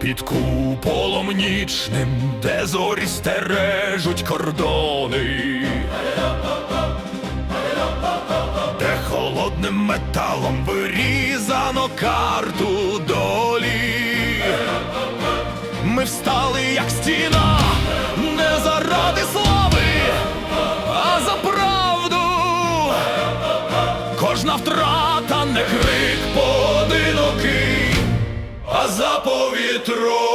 Під куполом нічним, де зорі стережуть кордони, де холодним металом вирізано карту долі. Ми встали, як стіна, не заради слави, а за правду. Кожна втрата не крик роду.